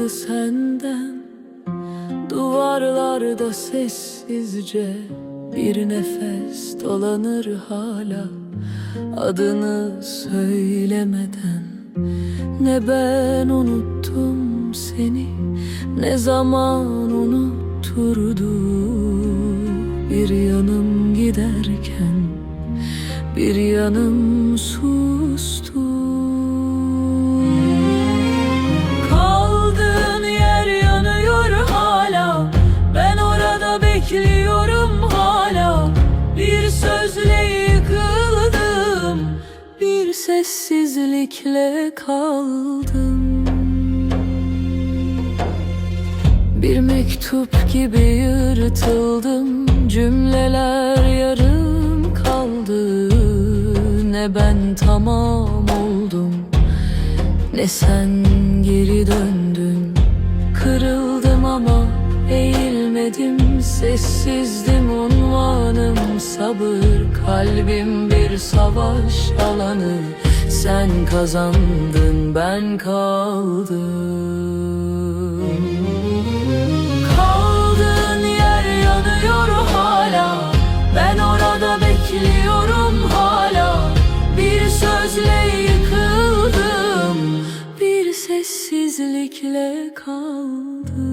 yıkıldı senden. Duvarlarda sessizce bir nefes dolanır hala. Adını söylemeden Ne ben unuttum seni Ne zaman unutturdu Bir yanım giderken Bir yanım sustu sessizlikle kaldım. Bir mektup gibi yırtıldım Cümleler yarım kaldı. Ne ben tamam oldum ne sen geri döndün eğilmedim Sessizdim unvanım. Sabır Kalbim bir savaş alanı. Sen kazandın ben kaldım. Kaldığın yer yanıyor hala. Ben orada bekliyorum hala. Bir sözle yıkıldım. Bir sessizlikle kaldım